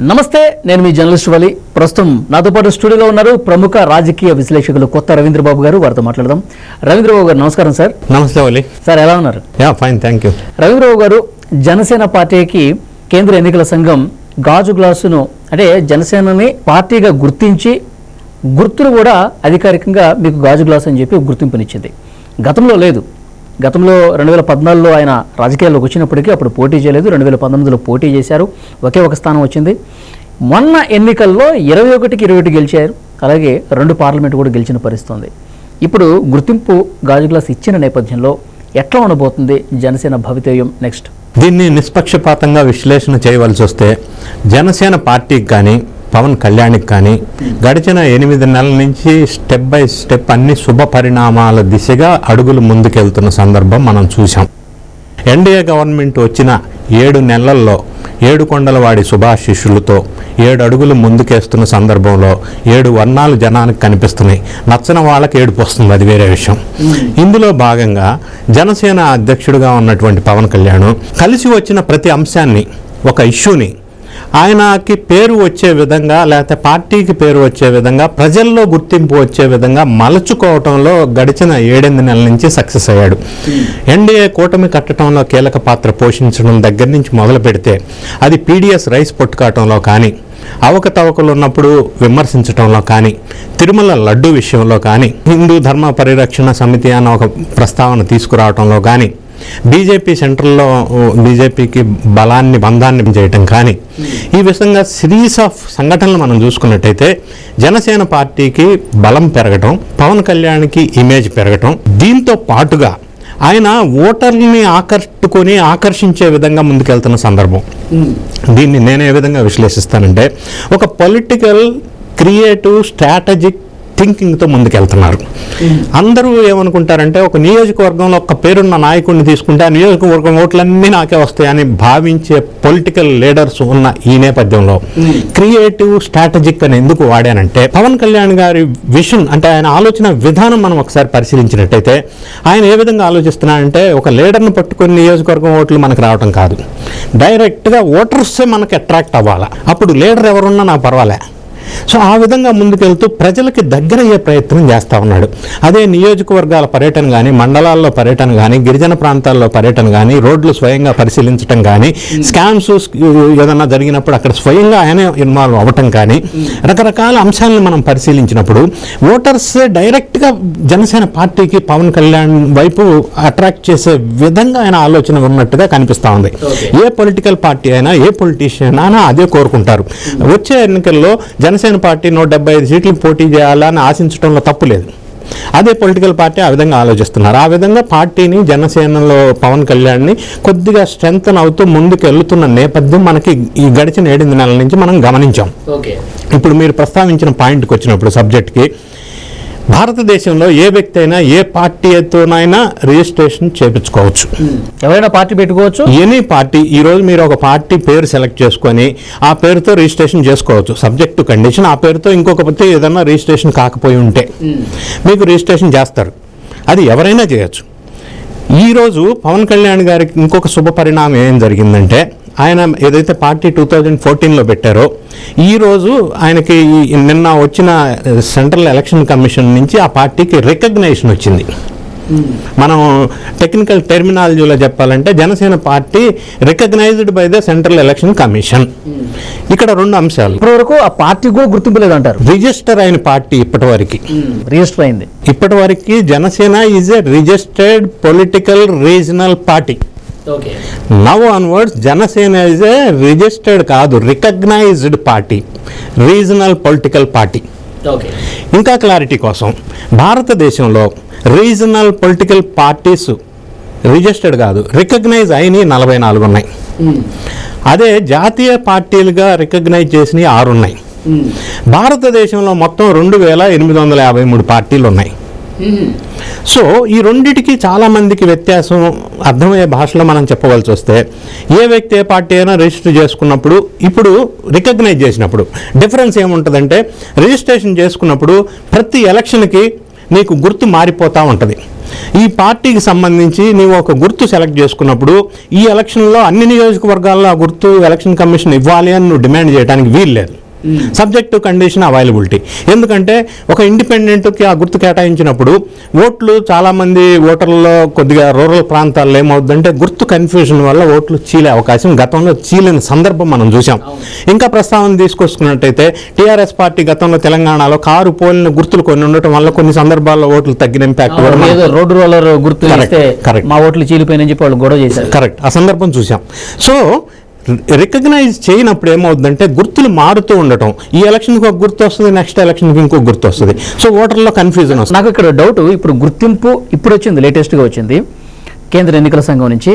నమస్తే నేను మీ జర్నలిస్ట్ వలి. ప్రస్తుతం నాతో పాటు స్టూడియోలో ఉన్నారు ప్రముఖ రాజకీయ విశ్లేషకులు కొత్త రవీంద్రబాబు గారు. వారితో మాట్లాడదాం. రవీంద్రబాబు గారు నమస్కారం సార్. నమస్తే ఓలి సార్ ఎలా ఉన్నారు? Yeah fine thank you. Ravindrababu garu Janasena పార్టీకి కేంద్ర ఎన్నికల సంఘం గాజు గ్లాసును అంటే జనసేనని పార్టీగా గుర్తించి గుర్తును కూడా అధికారికంగా మీకు గాజు గ్లాస్ అని చెప్పి గుర్తింపునిచ్చింది. గతంలో లేదు. గతంలో రెండు వేల పద్నాలుగులో ఆయన రాజకీయాల్లోకి వచ్చినప్పటికీ అప్పుడు పోటీ చేయలేదు. రెండు వేల పంతొమ్మిదిలో పోటీ చేశారు. ఒకే ఒక స్థానం వచ్చింది. మొన్న ఎన్నికల్లో ఇరవై ఒకటికి ఇరవై ఒకటి గెలిచారు. అలాగే రెండు పార్లమెంట్ కూడా గెలిచిన పరిస్థితుంది. ఇప్పుడు గుర్తింపు గాజు గ్లాస్ ఇచ్చిన నేపథ్యంలో ఎట్లా ఉండబోతుంది జనసేన భవితవ్యం నెక్స్ట్. దీన్ని నిష్పక్షపాతంగా విశ్లేషణ చేయవలసి వస్తే జనసేన పార్టీకి కానీ పవన్ కళ్యాణ్కి కానీ గడిచిన ఎనిమిది నెలల నుంచి స్టెప్ బై స్టెప్ అన్ని శుభ పరిణామాల దిశగా అడుగులు ముందుకెళ్తున్న సందర్భం మనం చూసాం ఎన్డీఏ గవర్నమెంట్ వచ్చిన ఏడు నెలల్లో ఏడు కొండలవాడి శుభాశిష్యులతో ఏడు అడుగులు ముందుకేస్తున్న సందర్భంలో ఏడు వర్ణాలు జనానికి కనిపిస్తున్నాయి. నచ్చని వాళ్ళకి ఏడుపు వస్తుంది అది వేరే విషయం. ఇందులో భాగంగా జనసేన అధ్యక్షుడిగా ఉన్నటువంటి పవన్ కళ్యాణ్ కలిసి వచ్చిన ప్రతి అంశాన్ని ఒక ఇష్యూని ఆయనకి పేరు వచ్చే విధంగా లేకపోతే పార్టీకి పేరు వచ్చే విధంగా ప్రజల్లో గుర్తింపు వచ్చే విధంగా మలుచుకోవటంలో గడిచిన ఏడెనిమిది నెలల నుంచి సక్సెస్ అయ్యాడు. ఎన్డీఏ కూటమి కట్టడంలో కీలక పాత్ర పోషించడం దగ్గర నుంచి మొదలు పెడితే అది పీడిఎస్ రైస్ పట్టుకోవటంలో కానీ అవకతవకలు ఉన్నప్పుడు విమర్శించడంలో కానీ తిరుమల లడ్డు విషయంలో కానీ హిందూ ధర్మ పరిరక్షణ సమితి అన్న ఒక ప్రస్తావన తీసుకురావటంలో కానీ బీజేపీ సెంట్రల్లో బీజేపీకి బలాన్ని బంధాన్ని చేయటం కానీ ఈ విధంగా సిరీస్ ఆఫ్ సంఘటనలు మనం చూసుకున్నట్టయితే జనసేన పార్టీకి బలం పెరగటం పవన్ కళ్యాణ్కి ఇమేజ్ పెరగటం దీంతో పాటుగా ఆయన ఓటర్ని ఆకట్టుకొని ఆకర్షించే విధంగా ముందుకెళ్తున్న సందర్భం. దీన్ని నేను ఏ విధంగా విశ్లేషిస్తానంటే ఒక పొలిటికల్ క్రియేటివ్ స్ట్రాటజిక్ థింకింగ్తో ముందుకెళ్తున్నారు. అందరూ ఏమనుకుంటారంటే ఒక నియోజకవర్గంలో ఒక పేరున్న నాయకుడిని తీసుకుంటే ఆ నియోజకవర్గం ఓట్లన్నీ నాకే వస్తాయని భావించే పొలిటికల్ లీడర్స్ ఉన్న ఈ నేపథ్యంలో క్రియేటివ్ స్ట్రాటజిక్ అని ఎందుకు వాడానంటే పవన్ కళ్యాణ్ గారి విషన్ అంటే ఆయన ఆలోచన విధానం మనం ఒకసారి పరిశీలించినట్టయితే ఆయన ఏ విధంగా ఆలోచిస్తున్నాడంటే ఒక లీడర్ను పట్టుకుని నియోజకవర్గం ఓట్లు మనకు రావటం కాదు. డైరెక్ట్గా ఓటర్సే మనకు అట్రాక్ట్ అవ్వాలి. అప్పుడు లీడర్ ఎవరున్నా నాకు పర్వాలే. సో ఆ విధంగా ముందుకెళ్తూ ప్రజలకి దగ్గరయ్యే ప్రయత్నం చేస్తూ ఉన్నాడు. అదే నియోజకవర్గాల పర్యటన కానీ మండలాల్లో పర్యటన కానీ గిరిజన ప్రాంతాల్లో పర్యటన కానీ రోడ్లు స్వయంగా పరిశీలించడం కానీ స్కామ్స్ ఏదన్నా జరిగినప్పుడు అక్కడ స్వయంగా ఆయనే ఇన్వాల్వ్ అవ్వటం కానీ రకరకాల అంశాలను మనం పరిశీలించినప్పుడు ఓటర్స్ డైరెక్ట్గా జనసేన పార్టీకి పవన్ కళ్యాణ్ వైపు అట్రాక్ట్ చేసే విధంగా ఆయన ఆలోచన ఉన్నట్టుగా కనిపిస్తూ ఉంది. ఏ పొలిటికల్ పార్టీ అయినా ఏ పొలిటీషియన్ అయినా అదే కోరుకుంటారు. వచ్చే ఎన్నికల్లో జనసేన పార్టీ నూట డెబ్బై ఐదు సీట్లు పోటీ చేయాలని ఆశించడంలో తప్పు లేదు. అదే పొలిటికల్ పార్టీ ఆ విధంగా ఆలోచిస్తున్నారు. ఆ విధంగా పార్టీని జనసేనలో పవన్ కళ్యాణ్ని కొద్దిగా స్ట్రెంగ్ అవుతూ ముందుకు వెళ్తున్న నేపథ్యం మనకి ఈ గడిచిన ఏడెనిమిది నెలల నుంచి మనం గమనించాం. ఇప్పుడు మీరు ప్రస్తావించిన పాయింట్కి వచ్చినప్పుడు సబ్జెక్ట్కి భారతదేశంలో ఏ వ్యక్తి అయినా ఏ పార్టీతోనైనా రిజిస్ట్రేషన్ చేపించుకోవచ్చు. ఎవరైనా పార్టీ పెట్టుకోవచ్చు? ఎనీ పార్టీ ఈ రోజు మీరు ఒక పార్టీ పేరు సెలెక్ట్ చేసుకొని ఆ పేరుతో రిజిస్ట్రేషన్ చేసుకోవచ్చు. సబ్జెక్ట్ కండిషన్ ఆ పేరుతో ఇంకొక పత్తి ఏదైనా రిజిస్ట్రేషన్ కాకపోయి ఉంటే. మీకు రిజిస్ట్రేషన్ చేస్తారు. అది ఎవరైనా చేయొచ్చు. ఈరోజు పవన్ కళ్యాణ్ గారికి ఇంకొక శుభ పరిణామం ఏం జరిగిందంటే ఆయన ఏదైతే పార్టీ టూ థౌజండ్ ఫోర్టీన్లో పెట్టారో ఈరోజు ఆయనకి నిన్న వచ్చిన సెంట్రల్ ఎలక్షన్ కమిషన్ నుంచి ఆ పార్టీకి రికగ్నైజేషన్ వచ్చింది. మనం టెక్నికల్ టెర్మినాలజీలో చెప్పాలంటే Janasena party recognised by the central election commission. ఇక్కడ రెండు అంశాలు. ఇప్పటివరకు ఆ పార్టీ కూడా గుర్తింపు లేదంటారు రిజిస్టర్ అయిన పార్టీ ఇప్పటివరకు. రిజిస్టర్ అయింది. ఇప్పటివరకు Janasena is a registered political regional party now onwards Janasena is a registered కాదు recognised party regional political party ఇంకా క్లారిటీ కోసం భారతదేశంలో రీజనల్ పొలిటికల్ పార్టీస్ రిజిస్టర్డ్ కాదు రికగ్నైజ్ అయినవి నలభై నాలుగు ఉన్నాయి. అదే జాతీయ పార్టీలుగా రికగ్నైజ్ చేసినవి ఆరు ఉన్నాయి భారతదేశంలో మొత్తం రెండు వేల ఎనిమిది వందల యాభై మూడు పార్టీలు ఉన్నాయి. సో ఈ రెండిటికి చాలామందికి వ్యత్యాసం అర్థమయ్యే భాషలో మనం చెప్పవలసి వస్తే ఏ వ్యక్తి ఏ పార్టీ అయినా రిజిస్టర్ చేసుకున్నప్పుడు ఇప్పుడు రికగ్నైజ్ చేసినప్పుడు డిఫరెన్స్ ఏముంటుందంటే రిజిస్ట్రేషన్ చేసుకున్నప్పుడు ప్రతి ఎలక్షన్కి నీకు గుర్తు మారిపోతూ ఉంటుంది. ఈ పార్టీకి సంబంధించి నీవు ఒక గుర్తు సెలెక్ట్ చేసుకున్నప్పుడు ఈ ఎలక్షన్లో అన్ని నియోజకవర్గాల్లో ఆ గుర్తు ఎలక్షన్ కమిషన్ ఇవ్వాలి అని నువ్వు డిమాండ్ చేయడానికి వీల్లేదు. సబ్జెక్ట్ టు కండిషన్ అవైలబిలిటీ ఎందుకంటే ఒక ఇండిపెండెంట్కి ఆ గుర్తు కేటాయించినప్పుడు ఓట్లు చాలామంది ఓటర్లలో కొద్దిగా రూరల్ ప్రాంతాల్లో ఏమవుతుందంటే గుర్తు కన్ఫ్యూజన్ వల్ల ఓట్లు చీలే అవకాశం గతంలో చీలిన సందర్భం మనం చూసాం ఇంకా ప్రస్తావన తీసుకొచ్చుకున్నట్టయితే టీఆర్ఎస్ పార్టీ గతంలో తెలంగాణలో కారు పోలిన గుర్తులు కొన్ని ఉండటం వల్ల కొన్ని సందర్భాల్లో ఓట్లు తగ్గిన ఇంపాక్ట్ రోడ్డు రోలర్ గుర్తు correct. మా ఓట్లు చీలిపోయినని చెప్పి వాళ్ళు గొడవ చేశారు. కరెక్ట్ ఆ సందర్భం చూసాం సో రికగ్నైజ్ చేయనప్పుడు ఏమవుతుందంటే గుర్తులు మారుతూ ఉండటం. ఈ ఎలక్షన్కి ఒక గుర్తు వస్తుంది నెక్స్ట్ ఎలక్షన్కి ఇంకో గుర్తు వస్తుంది. సో ఓటర్లో కన్ఫ్యూజన్ వస్తుంది. నాకు ఇక్కడ డౌట్ ఇప్పుడు గుర్తింపు ఇప్పుడు వచ్చింది లేటెస్ట్గా వచ్చింది. కేంద్ర ఎన్నికల సంఘం నుంచి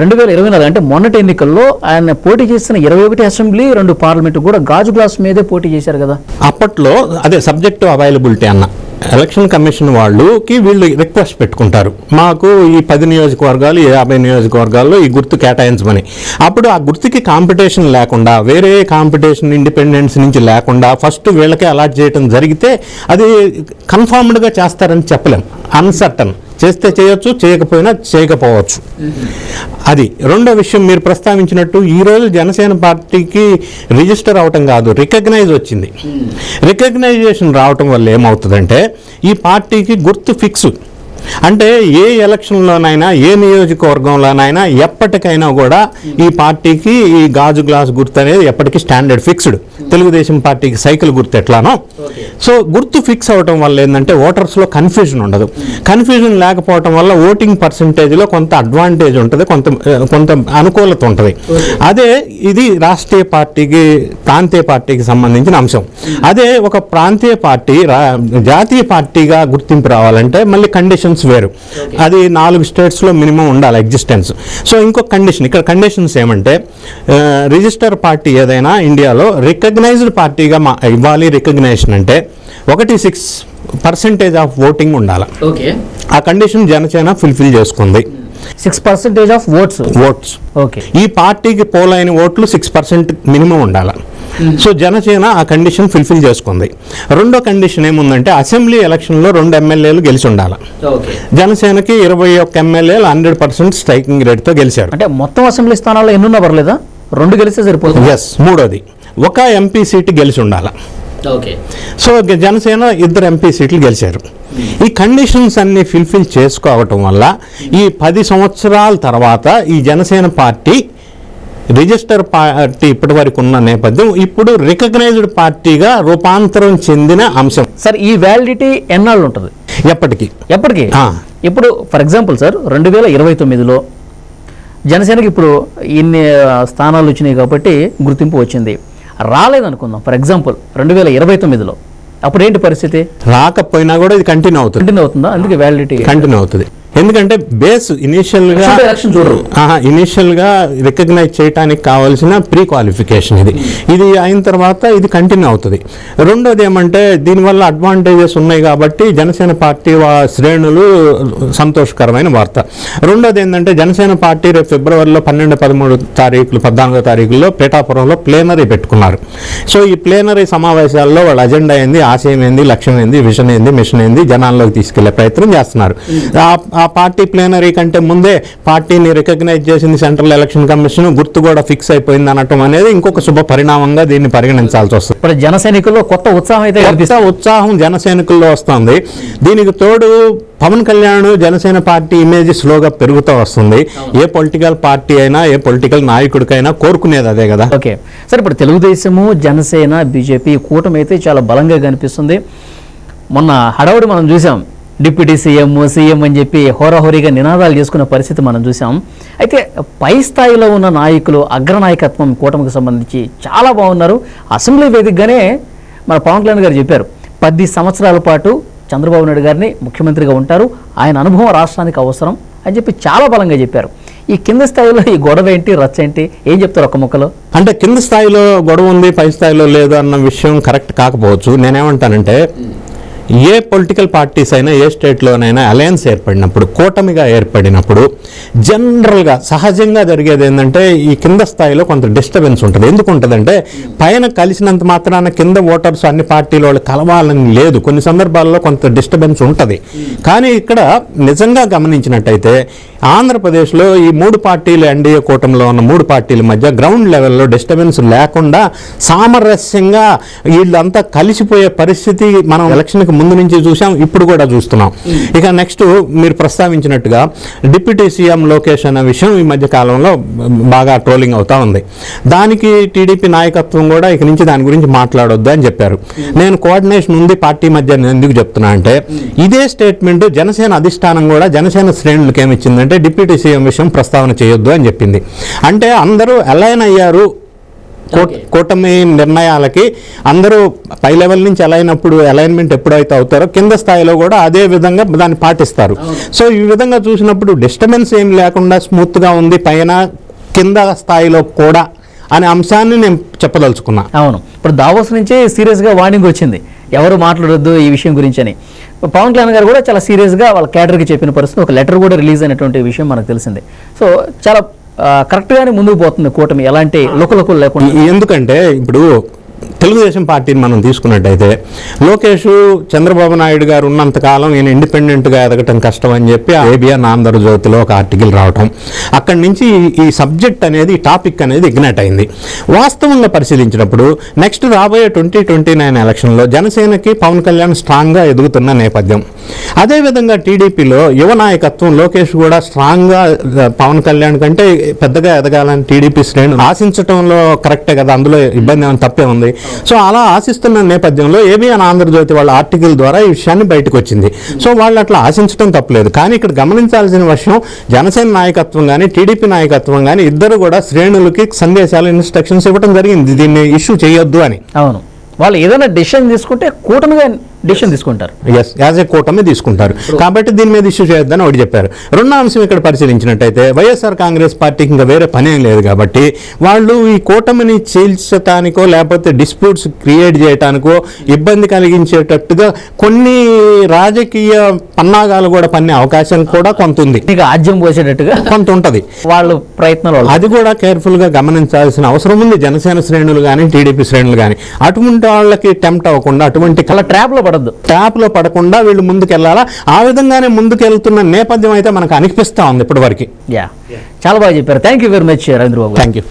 రెండు వేల ఇరవై నాలుగు అంటే మొన్నటి ఎన్నికల్లో ఆయన పోటీ చేసిన ఇరవై ఒకటి అసెంబ్లీ రెండు పార్లమెంట్ కూడా గాజు గ్లాస్ మీదే పోటీ చేశారు కదా. అప్పట్లో అదే సబ్జెక్టు అవైలబిలిటీ అన్న. ఎలక్షన్ కమిషన్ వాళ్ళకి వీళ్ళు రిక్వెస్ట్ పెట్టుకుంటారు. మాకు ఈ పది నియోజకవర్గాలు ఈ యాభై నియోజకవర్గాల్లో ఈ గుర్తు కేటాయించమని. అప్పుడు ఆ గుర్తుకి కాంపిటీషన్ లేకుండా వేరే కాంపిటీషన్ ఇండిపెండెన్స్ నుంచి లేకుండా ఫస్ట్ వీళ్ళకే అలాట్ చేయడం జరిగితే అది కన్ఫర్మ్డ్గా చేస్తారని చెప్పలేం. అన్సర్టన్ చేస్తే చేయొచ్చు చేయకపోయినా చేయకపోవచ్చు. అది రెండో విషయం మీరు ప్రస్తావించినట్టు ఈరోజు జనసేన పార్టీకి రిజిస్టర్ అవటం కాదు రికగ్నైజ్ వచ్చింది. రికగ్నైజేషన్ రావటం వల్ల ఏమవుతుందంటే ఈ పార్టీకి గుర్తు ఫిక్స్. అంటే ఏ ఎలక్షన్లోనైనా ఏ నియోజకవర్గంలోనైనా ఎప్పటికైనా కూడా ఈ పార్టీకి ఈ గాజు గ్లాస్ గుర్తు అనేది ఎప్పటికీ స్టాండర్డ్ ఫిక్స్డ్. తెలుగుదేశం పార్టీకి సైకిల్ గుర్తు ఎట్లానో? సో గుర్తు ఫిక్స్ అవటం వల్ల ఏంటంటే ఓటర్స్లో కన్ఫ్యూజన్ ఉండదు. కన్ఫ్యూజన్ లేకపోవటం వల్ల ఓటింగ్ పర్సంటేజ్లో కొంత అడ్వాంటేజ్ ఉంటుంది కొంత కొంత అనుకూలత ఉంటుంది. అదే ఇది రాష్ట్రీయ పార్టీకి ప్రాంతీయ పార్టీకి సంబంధించిన అంశం. అదే ఒక ప్రాంతీయ పార్టీ జాతీయ పార్టీగా గుర్తింపు రావాలంటే మళ్ళీ కండిషన్ కండిషన్స్ వేరు. అది నాలుగు స్టేట్స్లో మినిమం ఉండాలి ఎగ్జిస్టెన్స్ సో ఇంకొక కండిషన్ ఇక్కడ కండిషన్స్ ఏమంటే రిజిస్టర్ పార్టీ ఏదైనా ఇండియాలో రికగ్నైజ్డ్ పార్టీగా మా ఇవ్వాలి రికగ్నైజేషన్ అంటే ఒకటి సిక్స్ పర్సెంటేజ్ ఆఫ్ ఓటింగ్ ఉండాలి. ఓకే ఆ కండిషన్ జనసేన ఫుల్ఫిల్ చేసుకుంది. Six percentage of votes votes okay ఈ పార్టీకి పోలైన ఓట్లు సిక్స్ పర్సెంట్ మినిమం ఉండాలి. సో జనసేన ఆ కండిషన్ ఫుల్ఫిల్ చేసుకుంది. రెండో కండిషన్ ఏముందంటే అసెంబ్లీ ఎలక్షన్లో రెండు ఎమ్మెల్యేలు గెలిచి ఉండాలి ఓకే జనసేనకి ఇరవై ఒక్క ఎమ్మెల్యేలు హండ్రెడ్ పర్సెంట్ స్ట్రైకింగ్ రేట్తో గెలిచారు. అంటే మొత్తం అసెంబ్లీ స్థానాల్లో ఎన్నున్నా పర్లేదా? రెండు గెలిస్తే సరిపోతుంది? ఎస్ మూడోది. ఒక ఎంపీ సీటు గెలిచి ఉండాలి ఓకే సో జనసేన ఇద్దరు ఎంపీ సీట్లు గెలిచారు. ఈ కండిషన్స్ అన్ని ఫుల్ఫిల్ చేసుకోవటం వల్ల ఈ పది సంవత్సరాల తర్వాత ఈ జనసేన పార్టీ రిజిస్టర్ పార్టీ ఇప్పటి వరకు ఉన్న నేపథ్యం ఇప్పుడు రికగ్నైజ్డ్ పార్టీగా రూపాంతరం చెందిన అంశం. సార్ ఈ వ్యాలిడిటీ ఎన్నాళ్ళు ఉంటుంది ఎప్పటికీ? ఎప్పటికీ. ఇప్పుడు ఫర్ ఎగ్జాంపుల్ సార్ రెండు వేల ఇరవై తొమ్మిదిలో జనసేనకి ఇప్పుడు ఇన్ని స్థానాలు వచ్చినాయి కాబట్టి గుర్తింపు వచ్చింది. రాలేదనుకుందాం ఫర్ ఎగ్జాంపుల్ రెండు వేల ఇరవై తొమ్మిదిలో. అప్పుడు ఏంటి పరిస్థితి? రాకపోయినా కూడా ఇది కంటిన్యూ అవుతుంది. కంటిన్యూ అవుతుందా? అందుకే వ్యాలిడిటీ కంటిన్యూ అవుతుంది. ఎందుకంటే బేస్ ఇనిషియల్గా ఇనిషియల్గా రికగ్నైజ్ చేయడానికి కావాల్సిన ప్రీ క్వాలిఫికేషన్ ఇది. ఇది అయిన తర్వాత ఇది కంటిన్యూ అవుతుంది. రెండోది ఏమంటే దీనివల్ల అడ్వాంటేజెస్ ఉన్నాయి కాబట్టి జనసేన పార్టీ వా- శ్రేణులు సంతోషకరమైన వార్త. రెండోది ఏంటంటే జనసేన పార్టీ రేపు ఫిబ్రవరిలో పన్నెండు పదమూడు తారీఖులు పద్నాలుగో తారీఖుల్లో పేటాపురంలో ప్లేనరీ పెట్టుకున్నారు. సో ఈ ప్లేనరీ సమావేశాల్లో వాళ్ళ అజెండా ఏంది ఆశయం ఏంది లక్ష్యం ఏంది విజన్ ఏంది మిషన్ ఏంది జనాల్లోకి తీసుకెళ్ళే ప్రయత్నం చేస్తున్నారు. ఆ- ఆ పార్టీ ప్లేనరీ కంటే ముందే పార్టీని రికగ్నైజ్ చేసింది సెంట్రల్ ఎలక్షన్ కమిషన్. గుర్తు కూడా ఫిక్స్ అయిపోయింది అనటం అనేది ఇంకొక శుభ పరిణామంగా దీన్ని పరిగణించాల్సి వస్తుంది. ఇప్పుడు జన సైనికుల్లో కొత్త ఉత్సాహం అయితే కొత్త ఉత్సాహం జనసైనికుల్లో వస్తుంది. దీనికి తోడు పవన్ కళ్యాణ్ జనసేన పార్టీ ఇమేజ్ స్లోగా పెరుగుతూ వస్తుంది. ఏ పొలిటికల్ పార్టీ అయినా ఏ పొలిటికల్ నాయకుడికైనా కోరుకునేది అదే కదా. ఓకే. సరే ఇప్పుడు తెలుగుదేశము జనసేన బీజేపీ కూటమి అయితే చాలా బలంగా కనిపిస్తుంది. మొన్న హడావుడి మనం చూసాం. డిప్యూటీ సీఎం సీఎం అని చెప్పి హోరాహోరీగా నినాదాలు చేసుకున్న పరిస్థితి మనం చూసాం. అయితే పై స్థాయిలో ఉన్న నాయకులు అగ్రనాయకత్వం కూటమికి సంబంధించి చాలా బాగున్నారు. అసెంబ్లీ వేదికగానే మన పవన్ కళ్యాణ్ గారు చెప్పారు పది సంవత్సరాల పాటు చంద్రబాబు నాయుడు గారిని ముఖ్యమంత్రిగా ఉంటారు. ఆయన అనుభవం రాష్ట్రానికి అవసరం అని చెప్పి చాలా బలంగా చెప్పారు. ఈ కింద స్థాయిలో ఈ గొడవ ఏంటి రచ్చ ఏంటి ఏం చెప్తారు ఒక ముక్కలో? అంటే కింద స్థాయిలో గొడవ ఉంది పై స్థాయిలో లేదు అన్న విషయం కరెక్ట్ కాకపోవచ్చు. నేనేమంటానంటే ఏ పొలిటికల్ పార్టీస్ అయినా ఏ స్టేట్లోనైనా అలయన్స్ ఏర్పడినప్పుడు కూటమిగా ఏర్పడినప్పుడు జనరల్గా సహజంగా జరిగేది ఏంటంటే ఈ కింద స్థాయిలో కొంత డిస్టర్బెన్స్ ఉంటుంది. ఎందుకు ఉంటుందంటే పైన కలిసినంత మాత్రాన కింద ఓటర్స్ అన్ని పార్టీల వాళ్ళు కలవాలని లేదు. కొన్ని సందర్భాల్లో కొంత డిస్టర్బెన్స్ ఉంటుంది. కానీ ఇక్కడ నిజంగా గమనించినట్టయితే ఆంధ్రప్రదేశ్లో ఈ మూడు పార్టీలు ఎన్డీఏ కూటమిలో ఉన్న మూడు పార్టీల మధ్య గ్రౌండ్ లెవెల్లో డిస్టర్బెన్స్ లేకుండా సామరస్యంగా వీళ్ళంతా కలిసిపోయే పరిస్థితి మనం ఎలక్షన్కి ముందు నుంచి చూసాం ఇప్పుడు కూడా చూస్తున్నాం. ఇక నెక్స్ట్ మీరు ప్రస్తావించినట్టుగా డిప్యూటీ సీఎం లోకేష్ అనే విషయం ఈ మధ్య కాలంలో బాగా ట్రోలింగ్ అవుతా ఉంది. దానికి టీడీపీ నాయకత్వం కూడా ఇక నుంచి దాని గురించి మాట్లాడొద్దు అని చెప్పారు. నేను కోఆర్డినేషన్ ఉంది పార్టీ మధ్య నేను ఎందుకు చెప్తున్నా అంటే ఇదే స్టేట్మెంట్ జనసేన అధిష్టానం కూడా జనసేన శ్రేణులకు ఏమిచ్చిందంటే డిప్యూటీ సీఎం విషయం ప్రస్తావన చేయొద్దు అని చెప్పింది. అంటే అందరూ అలైన్ అయ్యారు కూట- కూటమి నిర్ణయాలకి. అందరూ పై లెవెల్ నుంచి అలైనప్పుడు అలైన్మెంట్ ఎప్పుడైతే అవుతారో కింద స్థాయిలో కూడా అదే విధంగా దాన్ని పాటిస్తారు. సో ఈ విధంగా చూసినప్పుడు డిస్టర్బెన్స్ ఏం లేకుండా స్మూత్గా ఉంది. పైన కింద స్థాయిలో కూడా అనే అంశాన్ని నేను చెప్పదలుచుకున్నా. అవును. ఇప్పుడు దావోస్ నుంచే సీరియస్గా వార్నింగ్ వచ్చింది. ఎవరు మాట్లాడొద్దు ఈ విషయం గురించి అని పవన్ కళ్యాణ్ గారు కూడా చాలా సీరియస్గా వాళ్ళ క్యాడర్కి చెప్పిన పరిస్థితి ఒక లెటర్ కూడా రిలీజ్ అయినటువంటి విషయం మనకు తెలిసింది. సో చాలా కరెక్ట్గానే ముందుకు పోతుంది కూటమి ఎలాంటి లుకలుకులు లేకుండా. ఎందుకంటే ఇప్పుడు తెలుగుదేశం పార్టీని మనం తీసుకున్నట్టయితే లోకేష్ చంద్రబాబు నాయుడు గారు ఉన్నంతకాలం ఈయన ఇండిపెండెంట్గా ఎదగటం కష్టం అని చెప్పి ఏబిఎన్ ఆంధ్రజ్యోతిలో ఒక ఆర్టికల్ రావటం. అక్కడి నుంచి ఈ- సబ్జెక్ట్ అనేది టాపిక్ అనేది ఇగ్నైట్ అయింది. వాస్తవంగా పరిశీలించినప్పుడు నెక్స్ట్ రాబోయే ట్వంటీ ట్వంటీ నైన్ ఎలక్షన్లో జనసేనకి పవన్ కళ్యాణ్ స్ట్రాంగ్గా ఎదుగుతున్న నేపథ్యం. అదేవిధంగా టీడీపీలో యువ నాయకత్వం లోకేష్ కూడా స్ట్రాంగ్గా పవన్ కళ్యాణ్ కంటే పెద్దగా ఎదగాలని టీడీపీ శ్రేణులు ఆశించడంలో కరెక్టే కదా అందులో ఇబ్బంది ఏమైనా తప్పే ఉంది. సో అలా ఆశిస్తున్న నేపథ్యంలో ఏబిఎన్ ఆంధ్రజ్యోతి వాళ్ళ ఆర్టికల్ ద్వారా ఈ విషయాన్ని బయటకు వచ్చింది. సో వాళ్ళు అట్లా ఆశించడం తప్పలేదు. కానీ ఇక్కడ గమనించాల్సిన విషయం జనసేన నాయకత్వం కానీ టీడీపీ నాయకత్వం కానీ ఇద్దరు కూడా శ్రేణులకి సందేశాలు ఇన్స్ట్రక్షన్స్ ఇవ్వడం జరిగింది. దీన్ని ఇష్యూ చేయొద్దు అని. అవును. వాళ్ళు ఏదైనా డెసిషన్ తీసుకుంటే కూటమిగా డెసిషన్ తీసుకుంటారు. ఎస్ యాజ్ ఏ కూటమి తీసుకుంటారు. కాబట్టి దీని మీద ఇష్యూ చేయొద్దని ఒకటి చెప్పారు. రెండో అంశం ఇక్కడ పరిశీలించినట్టయితే వైఎస్ఆర్ కాంగ్రెస్ పార్టీకి ఇంకా వేరే పనేం లేదు కాబట్టి వాళ్ళు ఈ కూటమిని చీల్చటానికో లేకపోతే డిస్ప్యూట్స్ క్రియేట్ చేయటానికో ఇబ్బంది కలిగించేటట్టుగా కొన్ని రాజకీయ పన్నాగాలు కూడా పన్నే అవకాశం కూడా కొంత ఉంది. ఆజ్యం పోసేటట్టుగా కొంత ఉంటుంది. వాళ్ళు ప్రయత్నాలు అది కూడా కేర్ఫుల్గా గమనించాల్సిన అవసరం ఉంది. జనసేన శ్రేణులు కానీ టీడీపీ శ్రేణులు కానీ అటువంటి వాళ్ళకి టెంప్ట్ అవ్వకుండా అటువంటి అలా ట్రాప్లో పడద్దు ట్యాప్లో పడకుండా వీళ్ళు ముందుకెళ్ళాలా ఆ విధంగానే ముందుకెళ్తున్న నేపథ్యం అయితే మనకు అనిపిస్తా ఉంది ఇప్పటివరకు. యా. చాలా బాగా చెప్పారు. Thank you very much Ravindra Babu thank you